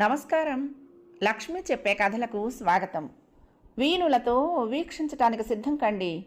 నమస్కారం. లక్ష్మి చెప్పే కథలకు స్వాగతం. వీణులతో వీక్షించటానికి సిద్ధం కండి.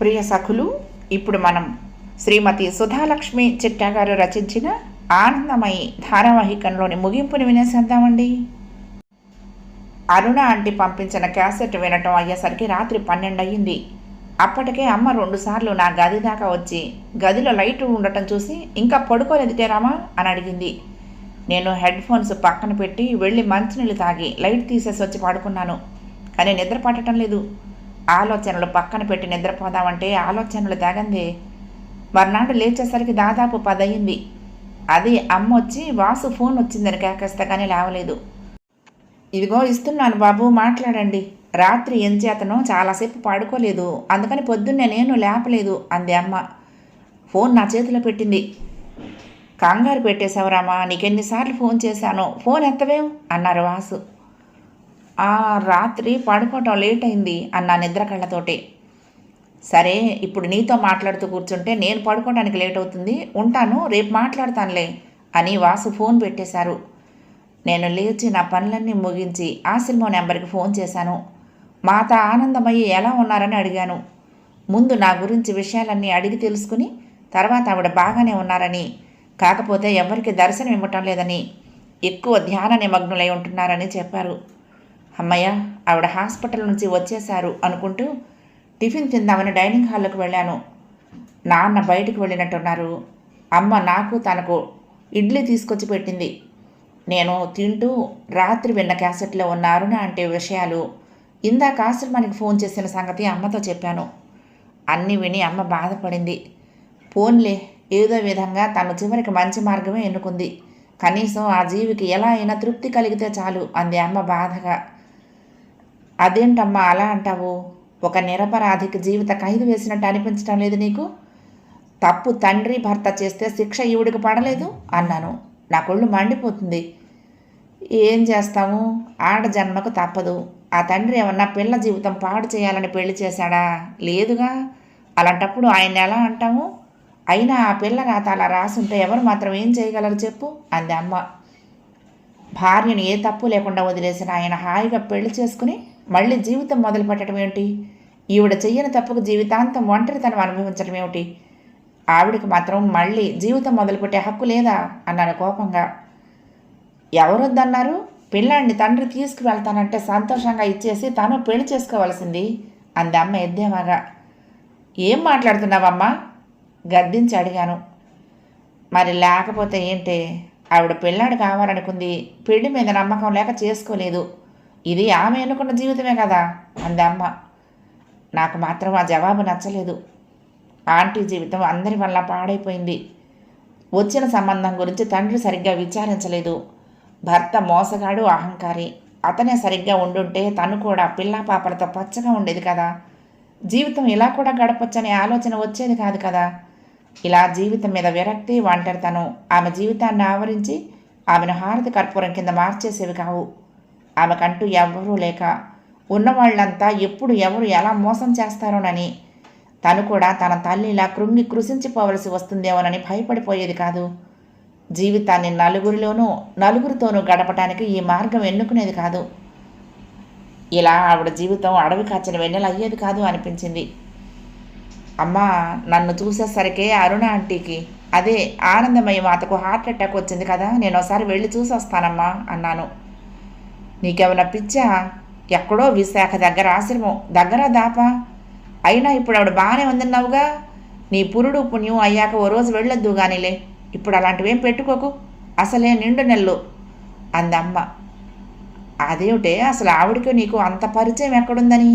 ప్రియ సఖులు ఇప్పుడు మనం శ్రీమతి సుధాలక్ష్మి చిట్టా గారు రచించిన ఆనందమయి ధారావాహికంలోని ముగింపుని వినేసేద్దామండి. అరుణ ఆంటీ పంపించిన క్యాసెట్ వినటం అయ్యేసరికి రాత్రి పన్నెండు అయ్యింది అప్పటికే అమ్మ రెండుసార్లు నా గది దాకా వచ్చి గదిలో లైట్ ఉండటం చూసి ఇంకా పడుకోలేదుటే రామా? అని అడిగింది. నేను హెడ్ ఫోన్స్ పక్కన పెట్టి వెళ్ళి మంచినీళ్ళు తాగి లైట్ తీసేసి వచ్చి పడుకున్నాను. కానీ నిద్ర పట్టడం లేదు. ఆలోచనలు పక్కన పెట్టి నిద్రపోదామంటే ఆలోచనలు తాగందే. మర్నాడు లేచేసరికి దాదాపు పదయింది. అది అమ్మ వచ్చి వాసు ఫోన్ వచ్చిందని కేకేస్తే కానీ లేవలేదు. ఇదిగో ఇస్తున్నాను బాబు మాట్లాడండి. రాత్రి ఎంచేతను చాలాసేపు పడుకోలేదు. అందుకని పొద్దున్నే నేను లేపలేదు అంది అమ్మ. ఫోన్ నా చేతిలో పెట్టింది. కంగారు పెట్టేశావురామా నీకెన్నిసార్లు ఫోన్ చేశాను? ఫోన్ ఎత్తవేవు అన్నారు వాసు. "ఆ, రాత్రి పడుకోవటం లేట్ అయింది అన్న నిద్ర కళ్ళతోటి. సరే ఇప్పుడు నీతో మాట్లాడుతూ కూర్చుంటే నేను పడుకోవడానికి లేట్ అవుతుంది ఉంటాను రేపు మాట్లాడతానులే అని వాసు ఫోన్ పెట్టేశారు. నేను లేచి నా పనులన్నీ ముగించి ఆశ్రమం నెంబర్కి ఫోన్ చేశాను. మాత ఆనందమయ్య ఎలా ఉన్నారని అడిగాను. ముందు నా గురించి విషయాలన్నీ అడిగి తెలుసుకుని తర్వాత ఆవిడ బాగానే ఉన్నారని కాకపోతే ఎవరికి దర్శనం ఇవ్వటం లేదని ఎక్కువ ధ్యాన నిమగ్నులై ఉంటున్నారని చెప్పారు. అమ్మయ్య ఆవిడ హాస్పిటల్ నుంచి వచ్చేశారు అనుకుంటూ టిఫిన్ తిందామని డైనింగ్ హాల్లోకి వెళ్ళాను. నాన్న బయటికి వెళ్ళినట్టున్నారు. అమ్మ నాకు తనకు ఇడ్లీ తీసుకొచ్చి పెట్టింది. నేను తింటూ రాత్రి విన్న క్యాసెట్లో ఉన్న అరుణ అంటే విషయాలు ఇందాక ఆశ్రమానికి ఫోన్ చేసిన సంగతి అమ్మతో చెప్పాను. అన్నీ విని అమ్మ బాధపడింది. పోన్లే ఏదో విధంగా తను చివరికి మంచి మార్గమే ఎన్నుకుంది. కనీసం ఆ జీవికి ఎలా అయినా తృప్తి కలిగితే చాలు అంది అమ్మ బాధగా. అదేంటమ్మా అలా అంటావు? ఒక నిరపరాధికి జీవిత ఖైదు వేసినట్టు అనిపించటం లేదు నీకు? తప్పు తండ్రి భర్త చేస్తే శిక్ష ఈవిడికి పడలేదు? అన్నాను. నా కొళ్ళు మండిపోతుంది. ఏం చేస్తాము? ఆడ జన్మకు తప్పదు. ఆ తండ్రి ఏమన్నా పిల్ల జీవితం పాడు చేయాలని పెళ్ళి చేశాడా? లేదుగా. అలాంటప్పుడు ఆయన ఎలా అంటాము? అయినా ఆ పిల్ల రాత అలా రాసుంటే ఎవరు మాత్రం ఏం చేయగలరు చెప్పు? అంది అమ్మ. భార్యను ఏ తప్పు లేకుండా వదిలేసిన ఆయన హాయిగా పెళ్ళి చేసుకుని మళ్ళీ జీవితం మొదలు పెట్టడం ఏమిటి? ఈవిడ చెయ్యని తప్పుకు జీవితాంతం ఒంటరితనం అనుభవించడం ఏమిటి? ఆవిడకి మాత్రం మళ్ళీ జీవితం మొదలుపెట్టే హక్కు లేదా? అన్నాను కోపంగా. ఎవరొద్దన్నారు? పిల్లాడిని తండ్రి తీసుకువెళ్తానంటే సంతోషంగా ఇచ్చేసి తను పెళ్ళి చేసుకోవాల్సింది అంది అమ్మ ఎద్దేమాగా. ఏం మాట్లాడుతున్నావమ్మా? గద్దించి అడిగాను. మరి లేకపోతే ఏంటి? ఆవిడ పిల్లాడు కావాలనుకుంది. పెళ్ళి మీద నమ్మకం లేక చేసుకోలేదు. ఇది ఆమె ఎన్నుకున్న జీవితమే కదా? అంది అమ్మ. నాకు మాత్రం ఆ జవాబు నచ్చలేదు. ఆంటీ జీవితం అందరి వల్ల పాడైపోయింది. వచ్చిన సంబంధం గురించి తండ్రి సరిగ్గా విచారించలేదు. భర్త మోసగాడు అహంకారి. అతనే సరిగ్గా ఉండుంటే తను కూడా పిల్లా పాపలతో పచ్చగా ఉండేది కదా? జీవితం ఇలా కూడా గడపొచ్చనే ఆలోచన వచ్చేది కాదు కదా? ఇలా జీవితం మీద విరక్తి ఒంటరితనం. ఆమె జీవితాన్ని ఆవరించి ఆమెను హారతి కర్పూరం కింద మార్చేసేవి కావు. ఆమెకంటూ ఎవ్వరూ లేక ఉన్నవాళ్ళంతా ఎప్పుడు ఎవరు ఎలా మోసం చేస్తారోనని. తను కూడా తన తల్లిలా కృంగి కృషించిపోవలసి వస్తుందేమోనని భయపడిపోయేది కాదు. జీవితాన్ని నలుగురిలోనూ నలుగురితోనూ గడపటానికి ఈ మార్గం ఎన్నుకునేది కాదు. ఇలా ఆవిడ జీవితం అడవి కాచిన వెన్నెల అయ్యేది కాదు అనిపించింది. అమ్మా నన్ను చూసేసరికే అరుణ ఆంటీకి. అదే ఆనందమయ్య మాతకు హార్ట్ అటాక్ వచ్చింది కదా నేను ఒకసారి వెళ్ళి చూసి వస్తానమ్మా అన్నాను. నీకేమైనా పిచ్చా? ఎక్కడో విశాఖ దగ్గర ఆశ్రమం. దగ్గర దాపా? అయినా ఇప్పుడు ఆవిడ బాగానే ఉందన్నావుగా. నీ పురుడు పుణ్యం అయ్యాక ఓ రోజు వెళ్ళొద్దు కానీలే ఇప్పుడు అలాంటివేం పెట్టుకోకు. అసలే నిండు నెల్లు అందమ్మ అదేమిటే అసలు ఆవిడకి నీకు అంత పరిచయం ఎక్కడుందని?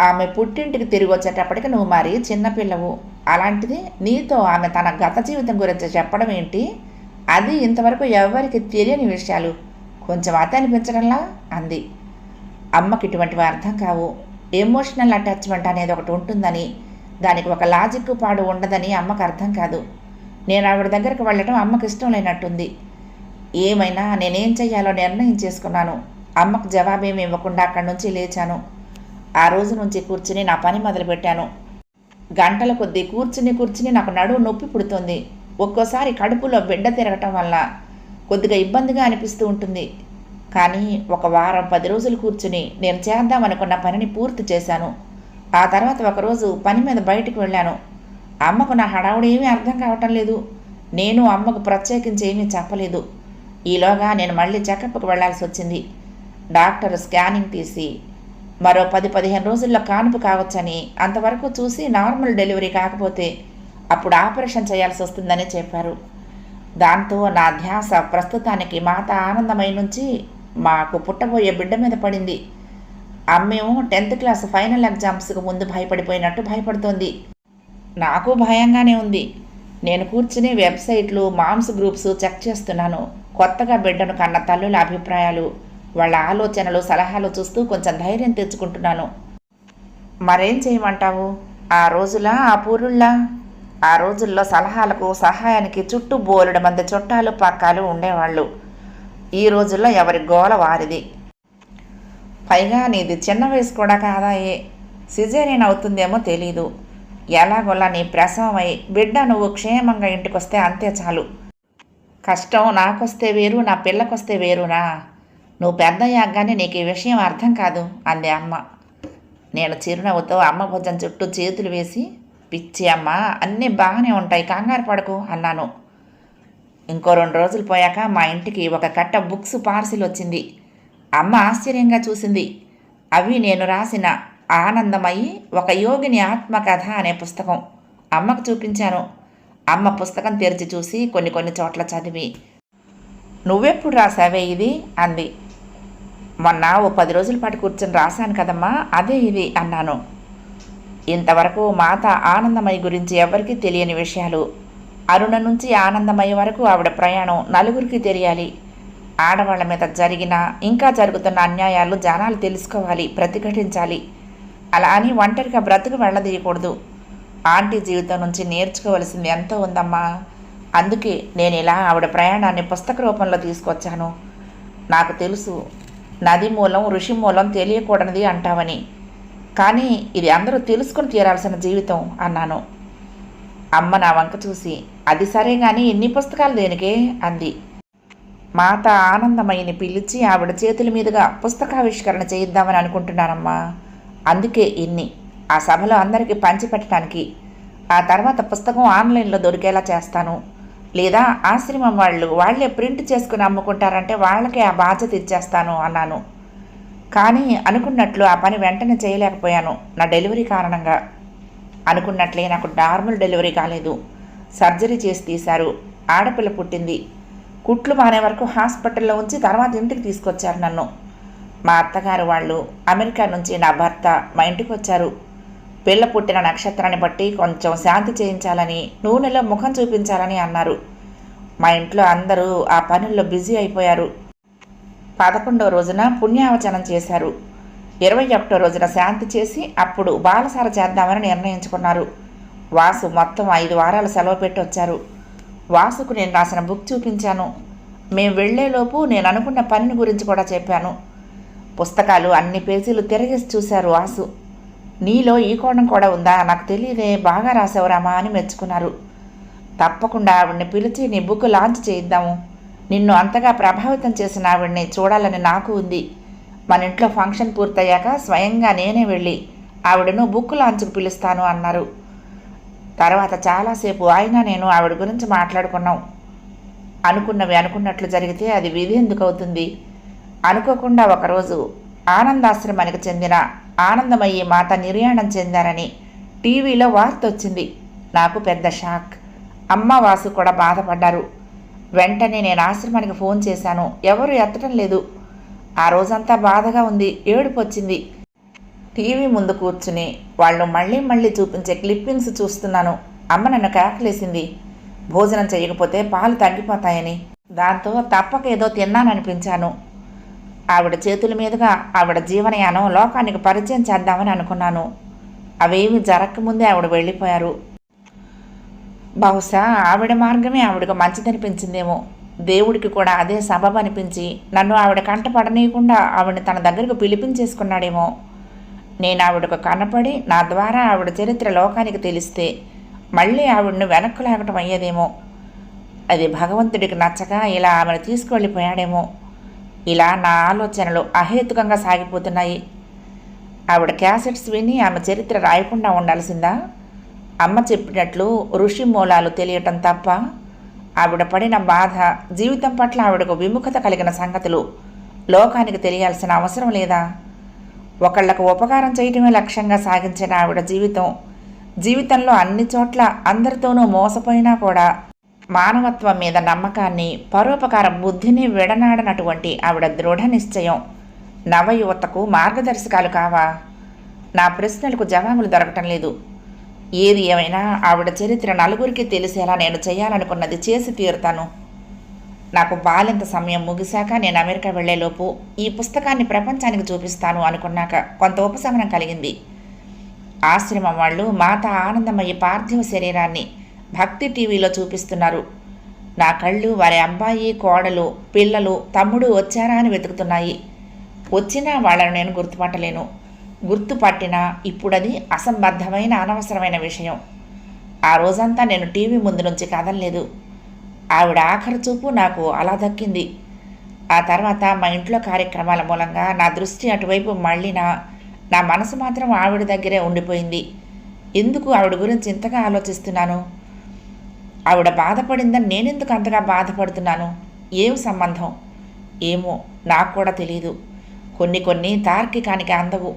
ఆమె పుట్టింటికి తిరిగి వచ్చేటప్పటికి నువ్వు మరి చిన్నపిల్లవు అలాంటిది నీతో ఆమె తన గత జీవితం గురించి చెప్పడం ఏంటి? అది ఇంతవరకు ఎవరికి తెలియని విషయాలు. కొంచెం అత అనిపించడంలా అంది. అమ్మకి ఇటువంటివి అర్థం కావు. ఎమోషనల్ అటాచ్మెంట్ అనేది ఒకటి ఉంటుందని దానికి ఒక లాజిక్ పాడు ఉండదని అమ్మకు అర్థం కాదు. నేను ఆవిడ దగ్గరికి వెళ్ళటం అమ్మకి ఇష్టం లేనట్టుంది. ఏమైనా నేనేం చెయ్యాలో నిర్ణయం చేసుకున్నాను. అమ్మకు జవాబేమి ఇవ్వకుండా అక్కడి నుంచి లేచాను. ఆ రోజు నుంచి కూర్చుని నా పని మొదలుపెట్టాను. గంటల కొద్దీ కూర్చుని కూర్చుని నాకు నడువు నొప్పి పుడుతుంది. ఒక్కోసారి కడుపులో బిడ్డ తిరగటం వల్ల కొద్దిగా ఇబ్బందిగా అనిపిస్తూ ఉంటుంది. కానీ ఒక వారం పది రోజులు కూర్చుని నేను చేద్దామనుకున్న పనిని పూర్తి చేశాను. ఆ తర్వాత ఒకరోజు పని మీద బయటకు వెళ్ళాను. అమ్మకు నా హడావుడి ఏమీ అర్థం కావటం లేదు. నేను అమ్మకు ప్రత్యేకించి ఏమీ చెప్పలేదు. ఈలోగా నేను మళ్ళీ చెకప్కి వెళ్ళాల్సి వచ్చింది. డాక్టర్ స్కానింగ్ తీసి మరో పది పదిహేను రోజుల్లో కానుపు కావచ్చని అంతవరకు చూసి నార్మల్ డెలివరీ కాకపోతే అప్పుడు ఆపరేషన్ చేయాల్సి వస్తుందని చెప్పారు. దాంతో నా ధ్యాస ప్రస్తుతానికి మాత ఆనందమై నుంచి మాకు పుట్టబోయే బిడ్డ మీద పడింది. అమ్మేమో టెన్త్ క్లాస్ ఫైనల్ ఎగ్జామ్స్కి ముందు భయపడిపోయినట్టు భయపడుతోంది. నాకు భయంగానే ఉంది. నేను కూర్చుని వెబ్సైట్లు మామ్స్ గ్రూప్స్ చెక్ చేస్తున్నాను. కొత్తగా బిడ్డను కన్న తల్లుల అభిప్రాయాలు వాళ్ళ ఆలోచనలు సలహాలు చూస్తూ కొంచెం ధైర్యం తెచ్చుకుంటున్నాను. మరేం చేయమంటావు? ఆ రోజులా ఆ పూరుళ్ళా ఆ రోజుల్లో సలహాలకు సహాయానికి చుట్టూ బోలెడు మంది చుట్టాలు పక్కాలు ఉండేవాళ్ళు. ఈ రోజుల్లో ఎవరి గోల వారిది? పైగా నీది చిన్న వయసు కూడా కాదాయే. సిజేరియన్ అవుతుందేమో తెలీదు. ఎలాగోలా నీ ప్రసవమై బిడ్డ నువ్వు క్షేమంగా ఇంటికొస్తే అంతే చాలు. కష్టం నాకొస్తే వేరు నా పిల్లకొస్తే వేరునా? నువ్వు పెద్దయ్యాగానే నీకు ఈ విషయం అర్థం కాదు అంది అమ్మ. నేను చిరునవ్వుతో అమ్మ భుజం చుట్టూ చేతులు వేసి పిచ్చి అమ్మ అన్నీ బాగానే ఉంటాయి కంగారు పడకు అన్నాను. ఇంకో రెండు రోజులు పోయాక మా ఇంటికి ఒక కట్ట బుక్స్ పార్సిల్ వచ్చింది. అమ్మ ఆశ్చర్యంగా చూసింది. అవి నేను రాసిన ఆనందమయ్యి ఒక యోగిని ఆత్మకథ అనే పుస్తకం. అమ్మకు చూపించాను. అమ్మ పుస్తకం తెరిచి చూసి కొన్ని కొన్ని చోట్ల చదివి నువ్వెప్పుడు రాసావే ఇది? అంది. మొన్న ఓ పది రోజుల పాటు కూర్చొని రాశాను కదమ్మా అదే ఇవి అన్నాను. ఇంతవరకు మాత ఆనందమయ్య గురించి ఎవరికీ తెలియని విషయాలు. అరుణ నుంచి ఆనందమయ్య వరకు ఆవిడ ప్రయాణం నలుగురికి తెలియాలి. ఆడవాళ్ళ మీద జరిగిన ఇంకా జరుగుతున్న అన్యాయాలు జనాలు తెలుసుకోవాలి ప్రతిఘటించాలి. అలా అని ఒంటరిగా బ్రతుకు వెళ్ళదీయకూడదు. ఆంటీ జీవితం నుంచి నేర్చుకోవలసింది ఎంతో ఉందమ్మా. అందుకే నేను ఇలా ఆవిడ ప్రయాణాన్ని పుస్తక రూపంలో తీసుకొచ్చాను. నాకు తెలుసు నది మూలం ఋషి మూలం తెలియకూడనిది అంటావని. కానీ ఇది అందరూ తెలుసుకుని తీరాల్సిన జీవితం అన్నాను. అమ్మ నా వంక చూసి అది సరే కానీ ఎన్ని పుస్తకాలు దేనికే? అంది. మాత ఆనందమయ్యని పిలిచి ఆవిడ చేతుల మీదుగా పుస్తకావిష్కరణ చేయిద్దామని అనుకుంటున్నానమ్మా. అందుకే ఇన్ని. ఆ సభలో అందరికీ పంచిపెట్టడానికి. ఆ తర్వాత పుస్తకం ఆన్లైన్లో దొరికేలా చేస్తాను. లేదా ఆశ్రమం వాళ్ళు వాళ్ళే ప్రింట్ చేసుకుని అమ్ముకుంటారంటే వాళ్ళకే ఆ బాధ్యత ఇచ్చేస్తాను అన్నాను. కానీ అనుకున్నట్లు ఆ పని వెంటనే చేయలేకపోయాను నా డెలివరీ కారణంగా. అనుకున్నట్లే నాకు నార్మల్ డెలివరీ కాలేదు. సర్జరీ చేసి తీశారు. ఆడపిల్ల పుట్టింది. కుట్లు మానే వరకు హాస్పిటల్లో ఉంచి తర్వాత ఇంటికి తీసుకొచ్చారు నన్ను. మా అత్తగారు వాళ్ళు అమెరికా నుంచి నా భర్త మా ఇంటికి వచ్చారు. పిల్ల పుట్టిన నక్షత్రాన్ని బట్టి కొంచెం శాంతి చేయించాలని నూనెలో ముఖం చూపించాలని అన్నారు. మా ఇంట్లో అందరూ ఆ పనుల్లో బిజీ అయిపోయారు. పదకొండవ రోజున పుణ్యావచనం చేశారు. ఇరవై ఒకటో రోజున శాంతి చేసి అప్పుడు బాలసార చేద్దామని నిర్ణయించుకున్నారు. వాసు మొత్తం ఐదు వారాలు సెలవు పెట్టి వచ్చారు వాసుకు నేను రాసిన బుక్ చూపించాను. మేము వెళ్ళేలోపు నేను అనుకున్న పనిని గురించి కూడా చెప్పాను. పుస్తకాలు అన్ని పేజీలు తిరగేసి చూశారు వాసు. నీలో ఈ కోణం కూడా ఉందా? నాకు తెలియదే. బాగా రాసేవరామా అని మెచ్చుకున్నారు. తప్పకుండా ఆవిడ్ని పిలిచి నీ బుక్ లాంచ్ చేయిద్దాము. నిన్ను అంతగా ప్రభావితం చేసిన ఆవిడ్ని చూడాలని నాకు ఉంది. మన ఇంట్లో ఫంక్షన్ పూర్తయ్యాక స్వయంగా నేనే వెళ్ళి ఆవిడను బుక్ లాంచ్కు పిలుస్తాను అన్నారు. తర్వాత చాలాసేపు ఆయన నేను ఆవిడ గురించి మాట్లాడుకున్నాం. అనుకున్నవి అనుకున్నట్లు జరిగితే అది విధి ఎందుకు అవుతుంది? అనుకోకుండా ఒకరోజు ఆనందాశ్రమానికి చెందిన ఆనందమయ్యే మాత నిర్యాణం చెందారని టీవీలో వార్త వచ్చింది నాకు పెద్ద షాక్. అమ్మ వాసు కూడా బాధపడ్డారు. వెంటనే నేను ఆశ్రమానికి ఫోన్ చేశాను. ఎవరు ఎత్తడం లేదు. ఆ రోజంతా బాధగా ఉంది. ఏడుపు వచ్చింది టీవీ ముందు కూర్చుని వాళ్ళు మళ్ళీ మళ్ళీ చూపించే క్లిప్పింగ్స్ చూస్తున్నాను. అమ్మ నన్ను కేకలేసింది. భోజనం చేయకపోతే పాలు తగ్గిపోతాయని. దాంతో తప్పక ఏదో తిన్నాననిపించాను. ఆవిడ చేతుల మీదుగా ఆవిడ జీవనయానం లోకానికి పరిచయం చేద్దామని అనుకున్నాను. అవేమి జరగకముందే ఆవిడ వెళ్ళిపోయారు. బహుశా ఆవిడ మార్గమే ఆవిడకు మంచిదనిపించిందేమో. దేవుడికి కూడా అదే సబబ్ అనిపించి నన్ను ఆవిడ కంట పడనీయకుండా ఆవిడని తన దగ్గరకు పిలిపించేసుకున్నాడేమో. నేను ఆవిడకు కనపడి నా ద్వారా ఆవిడ చరిత్ర లోకానికి తెలిస్తే మళ్ళీ ఆవిడను వెనక్కు లాగటం అయ్యేదేమో. అది భగవంతుడికి నచ్చక ఇలా ఆమెను తీసుకువెళ్ళిపోయాడేమో. ఇలా నా ఆలోచనలు అహేతుకంగా సాగిపోతున్నాయి. ఆవిడ క్యాసెట్స్ విని ఆమె చరిత్ర రాయకుండా ఉండాల్సిందా? అమ్మ చెప్పినట్లు ఋషి మూలాలు తెలియటం తప్ప ఆవిడ పడిన బాధ జీవితం పట్ల ఆవిడకు విముఖత కలిగిన సంగతులు లోకానికి తెలియాల్సిన అవసరం లేదా? ఒకళ్ళకు ఉపకారం చేయటమే లక్ష్యంగా సాగించిన ఆవిడ జీవితం జీవితంలో అన్ని చోట్ల అందరితోనూ మోసపోయినా కూడా మానవత్వం మీద నమ్మకాన్ని పరోపకార బుద్ధిని విడనాడనటువంటి ఆవిడ దృఢ నిశ్చయం. నవయువతకు మార్గదర్శకాలు కావా? నా ప్రశ్నలకు జవాబులు దొరకటం లేదు. ఏది ఏమైనా ఆవిడ చరిత్ర నలుగురికి తెలిసేలా నేను చేయాలనుకున్నది చేసి తీరుతాను. నాకు బాలింత సమయం ముగిశాక నేను అమెరికా వెళ్ళేలోపు ఈ పుస్తకాన్ని ప్రపంచానికి చూపిస్తాను అనుకున్నాక కొంత ఉపశమనం కలిగింది. ఆశ్రమం వాళ్ళు మాత ఆనందమయ్య పార్థివ శరీరాన్ని భక్తి టీవీలో చూపిస్తున్నారు. నా కళ్ళు వారి అబ్బాయి కోడలు పిల్లలు తమ్ముడు వచ్చారా అని వెతుకుతున్నాయి. వచ్చినా వాళ్ళను నేను గుర్తుపట్టలేను. గుర్తుపట్టినా ఇప్పుడది అసంబద్ధమైన అనవసరమైన విషయం. ఆ రోజంతా నేను టీవీ ముందు నుంచి కదలలేదు. ఆవిడ ఆఖరి చూపు నాకు అలా దక్కింది. ఆ తర్వాత మా ఇంట్లో కార్యక్రమాల మూలంగా నా దృష్టి అటువైపు మళ్ళినా నా మనసు మాత్రం ఆవిడ దగ్గరే ఉండిపోయింది. ఎందుకు ఆవిడ గురించి ఇంతగా ఆలోచిస్తున్నాను? ఆవిడ బాధపడిందని నేనెందుకు అంతగా బాధపడుతున్నాను? ఏం సంబంధం? ఏమో నాకు కూడా తెలియదు కొన్ని కొన్ని తార్కికానికి అందవు.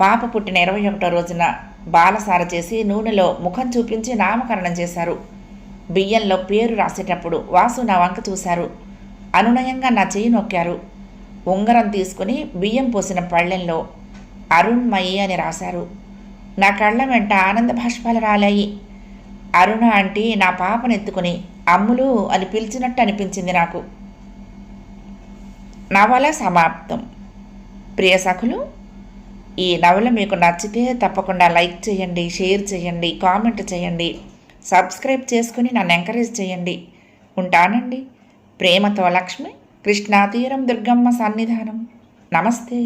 పాప పుట్టిన ఇరవై ఒకటో రోజున బాలసార చేసి నూనెలో ముఖం చూపించి నామకరణం చేశారు. బియ్యంలో పేరు రాసేటప్పుడు వాసు నా వంక చూశారు. అనునయంగా నా చేయి నొక్కారు. ఉంగరం తీసుకుని బియ్యం పోసిన పళ్ళెంలో అరుణ్మయి అని రాశారు. నా కళ్ళ వెంట ఆనంద భాష్పాలు రాలాయి. అరుణ ఆంటీ నా పాపనెత్తుకుని అమ్ములు అని పిలిచినట్టు అనిపించింది నాకు. నవల సమాప్తం. ప్రియ సఖులు ఈ నవల మీకు నచ్చితే తప్పకుండా లైక్ చేయండి షేర్ చేయండి కామెంట్ చేయండి సబ్స్క్రైబ్ చేసుకుని నన్ను ఎంకరేజ్ చేయండి. ఉంటానండి. ప్రేమతో లక్ష్మి కృష్ణాతీరం దుర్గమ్మ సన్నిధానం. నమస్తే.